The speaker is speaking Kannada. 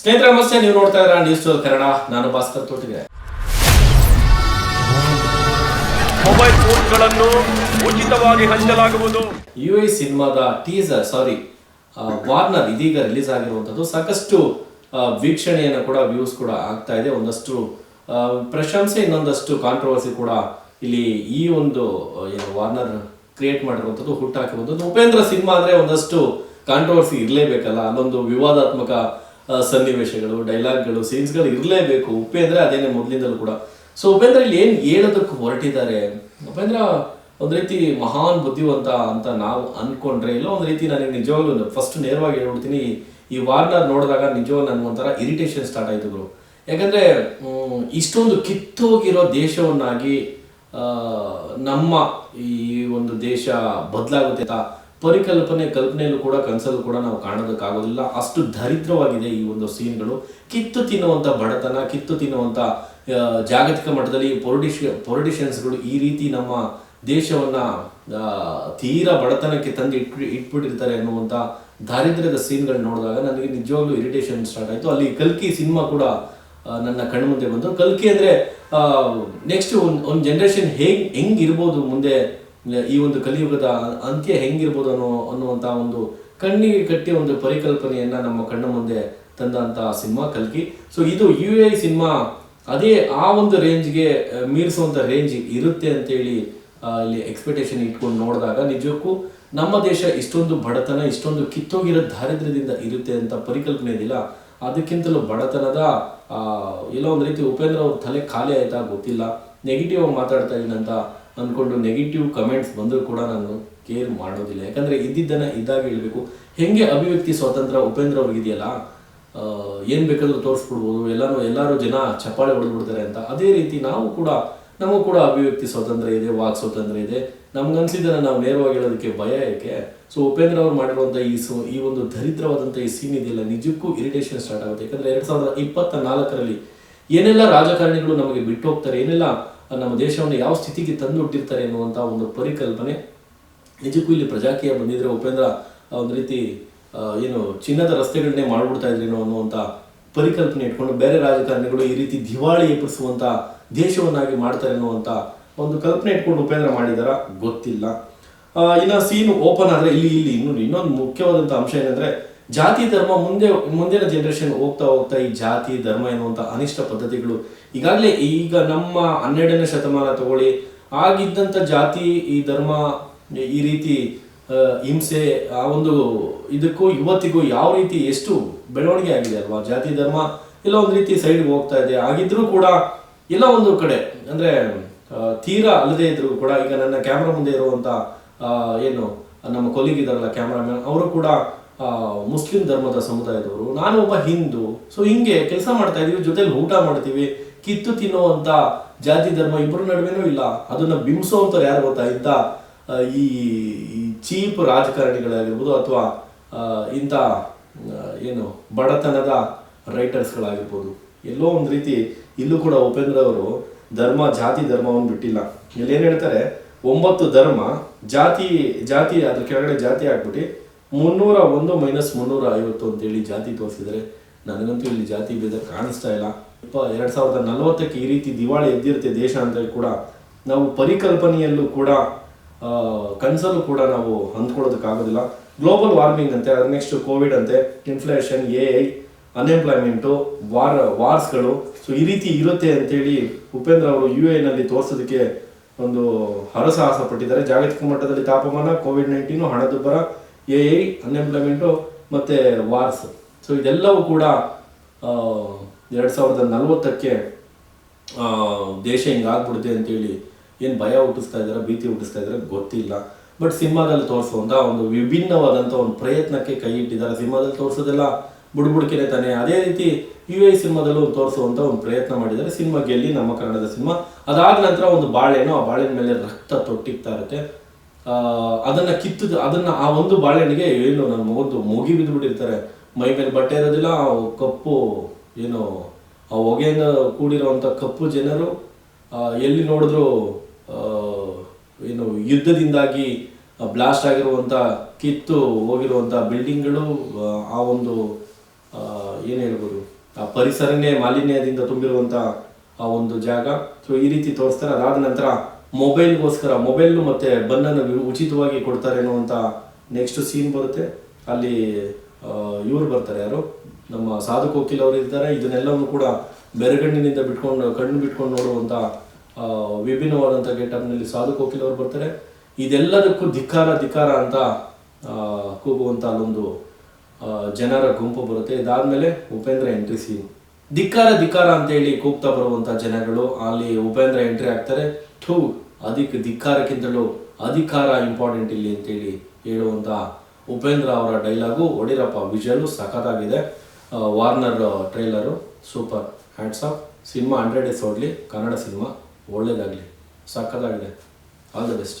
ಸ್ನೇಹಿತರೆ ನಮಸ್ತೆ. ನೀವು ನೋಡ್ತಾ ಇದ್ದೀರಾ ನ್ಯೂಸ್ ಟ್ವೆಲ್ ಕನ್ನಡ. ನಾನು ಭಾಸ್ಕರ್ ತೋಟಿಗೆ. ಮೊಬೈಲ್ ಫೋನ್ಗಳನ್ನು ಉಚಿತವಾಗಿ ಹಂಚಲಾಗುವುದು. ಯು ಐ ಸಿನಿಮಾದ ಟೀಸರ್ ಸಾರಿ ವಾರ್ನರ್ ಇದೀಗ ರಿಲೀಸ್ ಆಗಿರುವಂಥದ್ದು. ಸಾಕಷ್ಟು ವೀಕ್ಷಣೆಯನ್ನು ಕೂಡ ವ್ಯೂಸ್ ಕೂಡ ಆಗ್ತಾ ಇದೆ. ಒಂದಷ್ಟು ಪ್ರಶಂಸೆ ಇನ್ನೊಂದಷ್ಟು ಕಾಂಟ್ರವರ್ಸಿ ಕೂಡ ಇಲ್ಲಿ ಈ ಒಂದು ಏನು ವಾರ್ನರ್ ಕ್ರಿಯೇಟ್ ಮಾಡಿರುವಂಥದ್ದು ಹುಟ್ಟಾಕಿರುವಂಥದ್ದು. ಉಪೇಂದ್ರ ಸಿನಿಮಾ ಆದರೆ ಒಂದಷ್ಟು ಕಾಂಟ್ರವರ್ಸಿ ಇರಲೇಬೇಕಲ್ಲ. ಅಲ್ಲೊಂದು ವಿವಾದಾತ್ಮಕ ಸನ್ನಿವೇಶಗಳು ಡೈಲಾಗ್ಗಳು ಸೀನ್ಸ್ಗಳು ಇರಲೇಬೇಕು. ಉಪೇಂದ್ರ ಅದೇನೇ ಮೊದಲಿಂದಲೂ ಕೂಡ. ಸೊ ಉಪೇಂದ್ರ ಇಲ್ಲಿ ಏನು ಹೇಳೋದಕ್ಕೆ ಹೊರಟಿದ್ದಾರೆ? ಉಪೇಂದ್ರ, ಒಂದು ರೀತಿ ಮಹಾನ್ ಬುದ್ಧಿವಂತ ಅಂತ ನಾವು ಅನ್ಕೊಂಡ್ರೆ, ಇಲ್ಲ ಒಂದು ರೀತಿ ನನಗೆ ನಿಜವಾಗ್ಲೂ ಫಸ್ಟ್ ನೇರವಾಗಿ ಹೇಳ್ಬಿಡ್ತೀನಿ, ಈ ವಾರ್ನರ್ ನೋಡಿದಾಗ ನಿಜವಾಗ್ಲೂ ಒಂಥರ ಇರಿಟೇಷನ್ ಸ್ಟಾರ್ಟ್ ಆಯ್ತು ಗುರು. ಯಾಕಂದ್ರೆ ಇಷ್ಟೊಂದು ಕಿತ್ತೋಗಿರೋ ದೇಶವನ್ನಾಗಿ ನಮ್ಮ ಈ ಒಂದು ದೇಶ ಬದಲಾಗುತ್ತೆ ಅಂತ ಪರಿಕಲ್ಪನೆ ಕಲ್ಪನೆಯಲ್ಲೂ ಕೂಡ, ಕನಸಲ್ಲೂ ಕೂಡ ನಾವು ಕಾಣೋದಕ್ಕಾಗೋದಿಲ್ಲ. ಅಷ್ಟು ದರಿದ್ರವಾಗಿದೆ ಈ ಒಂದು ಸೀನ್ಗಳು. ಕಿತ್ತು ತಿನ್ನುವಂಥ ಬಡತನ, ಕಿತ್ತು ತಿನ್ನುವಂಥ ಜಾಗತಿಕ ಮಟ್ಟದಲ್ಲಿ ಪೊಲಿಟಿಷ, ಪೊಲಿಟಿಷಿಯನ್ಸ್ಗಳು ಈ ರೀತಿ ನಮ್ಮ ದೇಶವನ್ನು ತೀರಾ ಬಡತನಕ್ಕೆ ತಂದು ಇಟ್ ಇಟ್ಬಿಟ್ಟಿರ್ತಾರೆ ಅನ್ನುವಂಥ ದಾರಿದ್ರ್ಯದ ಸೀನ್ಗಳು ನೋಡಿದಾಗ ನನಗೆ ನಿಜವಾಗ್ಲೂ ಇರಿಟೇಷನ್ ಸ್ಟಾರ್ಟ್ ಆಯಿತು. ಅಲ್ಲಿ ಕಲ್ಕಿ ಸಿನಿಮಾ ಕೂಡ ನನ್ನ ಕಣ್ಣು ಮುಂದೆ ಬಂತು. ಕಲ್ಕಿ ಅಂದರೆ ನೆಕ್ಸ್ಟ್ ಒಂದು ಒಂದು ಜನ್ರೇಷನ್ ಹೇಗೆ ಹೆಂಗಿರ್ಬೋದು ಮುಂದೆ ಈ ಒಂದು ಕಲಿಯುಗದ ಅಂತ್ಯ ಹೆಂಗಿರ್ಬೋದು ಅನ್ನೋ ಅನ್ನುವಂತ ಒಂದು ಕಣ್ಣಿಗೆ ಕಟ್ಟಿ ಒಂದು ಪರಿಕಲ್ಪನೆಯನ್ನ ನಮ್ಮ ಕಣ್ಣ ಮುಂದೆ ತಂದಂತ ಸಿನಿಮಾ ಕಲ್ಕಿ. ಸೊ ಇದು ಯು ಎ ಸಿನಿಮಾ ಅದೇ ಆ ಒಂದು ರೇಂಜ್ಗೆ ಮೀರಿಸುವಂತ ರೇಂಜ್ ಇರುತ್ತೆ ಅಂತೇಳಿ ಇಲ್ಲಿ ಎಕ್ಸ್ಪೆಕ್ಟೇಷನ್ ಇಟ್ಕೊಂಡು ನೋಡಿದಾಗ ನಿಜಕ್ಕೂ ನಮ್ಮ ದೇಶ ಇಷ್ಟೊಂದು ಬಡತನ, ಇಷ್ಟೊಂದು ಕಿತ್ತೋಗಿರೋ ದಾರಿದ್ರ್ಯದಿಂದ ಇರುತ್ತೆ ಅಂತ ಪರಿಕಲ್ಪನೆ ಇದಿಲ್ಲ ಅದಕ್ಕಿಂತಲೂ ಬಡತನದ ಎಲ್ಲೋ ಒಂದು ರೀತಿ ಉಪೇಂದ್ರ ಅವ್ರ ತಲೆ ಖಾಲಿ ಆಯ್ತಾ ಗೊತ್ತಿಲ್ಲ. ನೆಗೆಟಿವ್ ಆಗಿ ಮಾತಾಡ್ತಾ ಇದ್ದೀನಿ ಅಂತ ಅನ್ಕೊಂಡು ನೆಗೆಟಿವ್ ಕಮೆಂಟ್ಸ್ ಬಂದರೂ ಕೂಡ ನಾನು ಕೇರ್ ಮಾಡೋದಿಲ್ಲ. ಯಾಕಂದರೆ ಇದ್ದಿದ್ದನ್ನು ಇದ್ದಾಗ ಹೇಳಬೇಕು. ಹೆಂಗೆ ಅಭಿವ್ಯಕ್ತಿ ಸ್ವಾತಂತ್ರ್ಯ ಉಪೇಂದ್ರ ಅವ್ರಿಗಿದೆಯಲ್ಲ ಏನು ಬೇಕಾದರೂ ತೋರಿಸ್ಬಿಡ್ಬೋದು ಎಲ್ಲರೂ ಎಲ್ಲರೂ ಜನ ಚಪ್ಪಾಳೆ ಹೊಡೆದ್ಬಿಡ್ತಾರೆ ಅಂತ. ಅದೇ ರೀತಿ ನಾವು ಕೂಡ, ನಮಗೂ ಕೂಡ ಅಭಿವ್ಯಕ್ತಿ ಸ್ವಾತಂತ್ರ್ಯ ಇದೆ, ವಾಕ್ ಸ್ವಾತಂತ್ರ್ಯ ಇದೆ. ನಮ್ಗನ್ಸಿದ್ದನ್ನ ನಾವು ನೇರವಾಗಿ ಹೇಳೋದಕ್ಕೆ ಭಯ ಏಕೆ ಸೊ ಉಪೇಂದ್ರ ಅವ್ರು ಮಾಡಿರುವಂಥ ಈ ಸೊ, ಈ ಒಂದು ದರಿದ್ರವಾದಂಥ ಈ ಸೀನ್ ಇದೆಯಲ್ಲ, ನಿಜಕ್ಕೂ ಇರಿಟೇಷನ್ ಸ್ಟಾರ್ಟ್ ಆಗುತ್ತೆ. ಯಾಕಂದರೆ ಎರಡು ಸಾವಿರದ ಇಪ್ಪತ್ತ ನಾಲ್ಕರಲ್ಲಿ ಏನೆಲ್ಲ ರಾಜಕಾರಣಿಗಳು ನಮಗೆ ಬಿಟ್ಟು ಹೋಗ್ತಾರೆ, ಏನೆಲ್ಲ ನಮ್ಮ ದೇಶವನ್ನು ಯಾವ ಸ್ಥಿತಿಗೆ ತಂದು ಎನ್ನುವಂಥ ಒಂದು ಪರಿಕಲ್ಪನೆ ನಿಜಕ್ಕೂ ಇಲ್ಲಿ ಪ್ರಜಾಕೀಯ ಬಂದಿದ್ರೆ ಉಪೇಂದ್ರ ಒಂದು ರೀತಿ ಏನು ಚಿನ್ನದ ರಸ್ತೆಗಳನ್ನೇ ಮಾಡ್ಬಿಡ್ತಾ ಇದ್ರೇನೋ ಅನ್ನುವಂತ ಪರಿಕಲ್ಪನೆ ಇಟ್ಕೊಂಡು ಬೇರೆ ರಾಜಕಾರಣಿಗಳು ಈ ರೀತಿ ದಿವಾಳಿ ಎಬ್ಬಿಸುವಂಥ ದೇಶವನ್ನಾಗಿ ಮಾಡ್ತಾರೆ ಅನ್ನುವಂತ ಒಂದು ಕಲ್ಪನೆ ಇಟ್ಕೊಂಡು ಉಪೇಂದ್ರ ಮಾಡಿದಾರ? ಗೊತ್ತಿಲ್ಲ. ಇನ್ನು ಸೀನ್ ಓಪನ್ ಆದ್ರೆ ಇಲ್ಲಿ ಇಲ್ಲಿ ಇನ್ನೊಂದು ಇನ್ನೊಂದು ಮುಖ್ಯವಾದಂತ ಅಂಶ ಏನಂದ್ರೆ ಜಾತಿ ಧರ್ಮ ಮುಂದೆ, ಮುಂದಿನ ಜನರೇಷನ್ ಹೋಗ್ತಾ ಹೋಗ್ತಾ ಈ ಜಾತಿ ಧರ್ಮ ಎನ್ನುವಂಥ ಅನಿಷ್ಟ ಪದ್ಧತಿಗಳು ಈಗಾಗಲೇ ಈಗ ನಮ್ಮ ಹನ್ನೆರಡನೇ ಶತಮಾನ ತಗೊಳ್ಳಿ ಆಗಿದ್ದಂತ ಜಾತಿ ಈ ಧರ್ಮ, ಈ ರೀತಿ ಹಿಂಸೆ, ಆ ಒಂದು ಇದಕ್ಕೂ ಇವತ್ತಿಗೂ ಯಾವ ರೀತಿ ಎಷ್ಟು ಬೆಳವಣಿಗೆ ಆಗಿದೆ ಅಲ್ವಾ? ಜಾತಿ ಧರ್ಮ ಎಲ್ಲ ಒಂದು ರೀತಿ ಸೈಡ್ ಹೋಗ್ತಾ ಇದೆ. ಆಗಿದ್ರೂ ಕೂಡ ಎಲ್ಲ ಒಂದು ಕಡೆ, ಅಂದ್ರೆ ತೀರಾ ಅಲ್ಲದೆ ಇದ್ರು ಕೂಡ ಈಗ ನನ್ನ ಕ್ಯಾಮ್ರಾ ಮುಂದೆ ಇರುವಂತ ಏನು, ನಮ್ಮ ಕೊಲಿಗ್ ಇದಾರಲ್ಲ ಕ್ಯಾಮ್ರಾಮನ್ ಅವರು ಕೂಡ ಮುಸ್ಲಿಂ ಧರ್ಮದ ಸಮುದಾಯದವರು, ನಾನು ಒಬ್ಬ ಹಿಂದೂ ಸೊ ಹಿಂಗೆ ಕೆಲಸ ಮಾಡ್ತಾ ಇದೀವಿ, ಜೊತೆಲಿ ಊಟ ಮಾಡ್ತೀವಿ, ಕಿತ್ತು ತಿನ್ನುವಂತ ಜಾತಿ ಧರ್ಮ ಇಬ್ಬರ ನಡುವೆನೂ ಇಲ್ಲ. ಅದನ್ನ ಬಿಂಬಿಸುವಂತವ್ರು ಯಾರು ಗೊತ್ತಾ? ಇಂಥ ಈ ಚೀಪ್ ರಾಜಕಾರಣಿಗಳಾಗಿರ್ಬೋದು ಅಥವಾ ಇಂಥ ಏನು, ಬಡತನದ ರೈಟರ್ಸ್ಗಳಾಗಿರ್ಬೋದು. ಎಲ್ಲೋ ಒಂದು ರೀತಿ ಇಲ್ಲೂ ಕೂಡ ಉಪೇಂದ್ರ ಅವರು ಧರ್ಮ, ಜಾತಿ ಧರ್ಮವನ್ನು ಬಿಟ್ಟಿಲ್ಲ. ಇಲ್ಲಿ ಏನ್ ಹೇಳ್ತಾರೆ? ಒಂಬತ್ತು ಧರ್ಮ ಜಾತಿ ಜಾತಿ ಅದ್ರ ಕೆಳಗಡೆ ಜಾತಿ ಹಾಕ್ಬಿಟ್ಟು ಮುನ್ನೂರ ಒಂದು ಮೈನಸ್ ಮುನ್ನೂರ ಐವತ್ತು ಅಂತೇಳಿ ಜಾತಿ ತೋರಿಸಿದರೆ ನನಗಂತೂ ಇಲ್ಲಿ ಜಾತಿ ಭೇದ ಕಾಣಿಸ್ತಾ ಇಲ್ಲ. ಇಪ್ಪ, ಎರಡ್ ಸಾವಿರದ ನಲವತ್ತಕ್ಕೆ ಈ ರೀತಿ ದಿವಾಳಿ ಎದ್ದಿರುತ್ತೆ ದೇಶ ಅಂತ ಕೂಡ ನಾವು ಪರಿಕಲ್ಪನೆಯಲ್ಲೂ ಕೂಡ ಕನಸಲ್ಲೂ ಕೂಡ ನಾವು ಹೊಂದ್ಕೊಳ್ಳೋದಕ್ಕಾಗೋದಿಲ್ಲ. ಗ್ಲೋಬಲ್ ವಾರ್ಮಿಂಗ್ ಅಂತೆ, ಅದ್ರ ನೆಕ್ಸ್ಟ್ ಕೋವಿಡ್ ಅಂತೆ inflation A I unemployment war ವಾರ್ಸ್ಗಳು so ಈ ರೀತಿ ಇರುತ್ತೆ ಅಂತೇಳಿ ಉಪೇಂದ್ರ ಅವರು ಯು ಎನಲ್ಲಿ ತೋರಿಸೋದಕ್ಕೆ ಒಂದು ಹರಸಾಹಸ ಪಟ್ಟಿದ್ದಾರೆ. ಜಾಗತಿಕ ಮಟ್ಟದಲ್ಲಿ ತಾಪಮಾನ ಕೋವಿಡ್ ನೈನ್ಟೀನು ಹಣದುಬ್ಬರ ಎ ಐ ಅನ್ಎಂಪ್ಲಾಯ್ಮೆಂಟು ಮತ್ತು ವಾರ್ಸ್ ಸೊ ಇದೆಲ್ಲವೂ ಕೂಡ ಎರಡು ಸಾವಿರದ ನಲವತ್ತಕ್ಕೆ ದೇಶ ಹಿಂಗಾಗ್ಬಿಡುತ್ತೆ ಅಂತೇಳಿ ಏನು ಭಯ ಹುಟ್ಟಿಸ್ತಾ ಇದ್ದಾರೆ ಭೀತಿ ಹುಟ್ಟಿಸ್ತಾ ಇದ್ದಾರೆ ಗೊತ್ತಿಲ್ಲ. ಬಟ್ ಸಿನಿಮಾದಲ್ಲಿ ತೋರಿಸುವಂಥ ಒಂದು ವಿಭಿನ್ನವಾದಂಥ ಒಂದು ಪ್ರಯತ್ನಕ್ಕೆ ಕೈ ಇಟ್ಟಿದ್ದಾರೆ. ಸಿನಿಮಾದಲ್ಲಿ ತೋರಿಸೋದೆಲ್ಲ ಬುಡ್ಬುಡ್ಕಿನೇ ತಾನೆ. ಅದೇ ರೀತಿ ಯು ಐ ಸಿನಿಮಾದಲ್ಲೂ ತೋರಿಸುವಂಥ ಒಂದು ಪ್ರಯತ್ನ ಮಾಡಿದ್ದಾರೆ. ಸಿನಿಮಾ ಗೆಲ್ಲಿ ನಮ್ಮ ಕನ್ನಡದ ಸಿನಿಮಾ ಅದಾದ ನಂತರ ಒಂದು ಬಾಳೆನೋ, ಆ ಬಾಳೆನ ಮೇಲೆ ರಕ್ತ ತೊಟ್ಟಿಗ್ತಾ ಇರುತ್ತೆ. ಅದನ್ನ ಕಿತ್ತು ಅದನ್ನ ಆ ಒಂದು ಬಾಳೆಹಣ್ಣಿಗೆ ಏನು ನನ್ನ ಮಗದ್ದು ಮುಗಿ ಬಿದ್ದು ಬಿಟ್ಟಿರ್ತಾರೆ. ಮೈ ಮೇಲೆ ಬಟ್ಟೆ ಇರೋದಿಲ್ಲ, ಆ ಕಪ್ಪು ಏನು, ಆ ಹೊಗೆಯಿಂದ ಕೂಡಿರುವಂತ ಕಪ್ಪು ಜನರು ಎಲ್ಲಿ ನೋಡಿದ್ರು ಏನು ಯುದ್ಧದಿಂದಾಗಿ ಬ್ಲಾಸ್ಟ್ ಆಗಿರುವಂತ, ಕಿತ್ತು ಹೋಗಿರುವಂತ ಬಿಲ್ಡಿಂಗ್ಗಳು ಆ ಒಂದು ಏನು ಹೇಳ್ಬೋದು, ಆ ಪರಿಸರನೇ ಮಾಲಿನ್ಯದಿಂದ ತುಂಬಿರುವಂಥ ಆ ಒಂದು ಜಾಗ. ಸೊ ಈ ರೀತಿ ತೋರಿಸ್ತಾರೆ, ಅದಾದ ನಂತರ ಮೊಬೈಲ್ಗೋಸ್ಕರ ಮೊಬೈಲ್ ಮತ್ತೆ ಬನ್ನನ್ನು ಉಚಿತವಾಗಿ ಕೊಡ್ತಾರೆ ಅಂತ ನೆಕ್ಸ್ಟ್ ಸೀನ್ ಬರುತ್ತೆ. ಅಲ್ಲಿ ಇವರು ಬರ್ತಾರೆ ಯಾರು? ನಮ್ಮ ಸಾಧು ಕೋಕಿಲ್ ಅವರು ಇರ್ತಾರೆ. ಇದನ್ನೆಲ್ಲವನ್ನು ಕೂಡ ಬೆರಗಣ್ಣಿನಿಂದ ಬಿಟ್ಕೊಂಡು, ಕಣ್ಣು ಬಿಟ್ಕೊಂಡು ನೋಡುವಂಥ ವಿಭಿನ್ನವಾದಂಥ ಗೆಟಪ್ನಲ್ಲಿ ಸಾಧು ಕೋಕಿಲ್ ಅವರು ಬರ್ತಾರೆ. ಇದೆಲ್ಲದಕ್ಕೂ ಧಿಕ್ಕಾರ ಧಿಕ್ಕಾರ ಅಂತ ಕೂಗುವಂಥ ಅಲ್ಲೊಂದು ಜನರ ಗುಂಪು ಬರುತ್ತೆ. ಇದಾದ್ಮೇಲೆ ಉಪೇಂದ್ರ ಎಂಟ್ರಿ ಸೀನ್ ಧಿಕ್ಕಾರ ಧಿಕ್ಕಾರ ಅಂತ ಹೇಳಿ ಕೂಗ್ತಾ ಬರುವಂತ ಜನಗಳು, ಅಲ್ಲಿ ಉಪೇಂದ್ರ ಎಂಟ್ರಿ ಆಗ್ತಾರೆ. ಥೂ ಅದಕ್ಕೆ ಧಿಕ್ಕಾರಕ್ಕಿಂತಲೂ ಅಧಿಕಾರ ಇಂಪಾರ್ಟೆಂಟ್ ಇಲ್ಲಿ ಅಂತೇಳಿ ಹೇಳುವಂತ ಉಪೇಂದ್ರ ಅವರ ಡೈಲಾಗು ಒಡಿರಪ್ಪ ವಿಜುವಲು ಸಖತ್ತಾಗಿದೆ. Warner trailer super hands off cinema hundred days ಓಡಲಿ. Kannada cinema ಒಳ್ಳೇದಾಗಲಿ. ಸಖತ್ತಾಗಿದೆ. All the best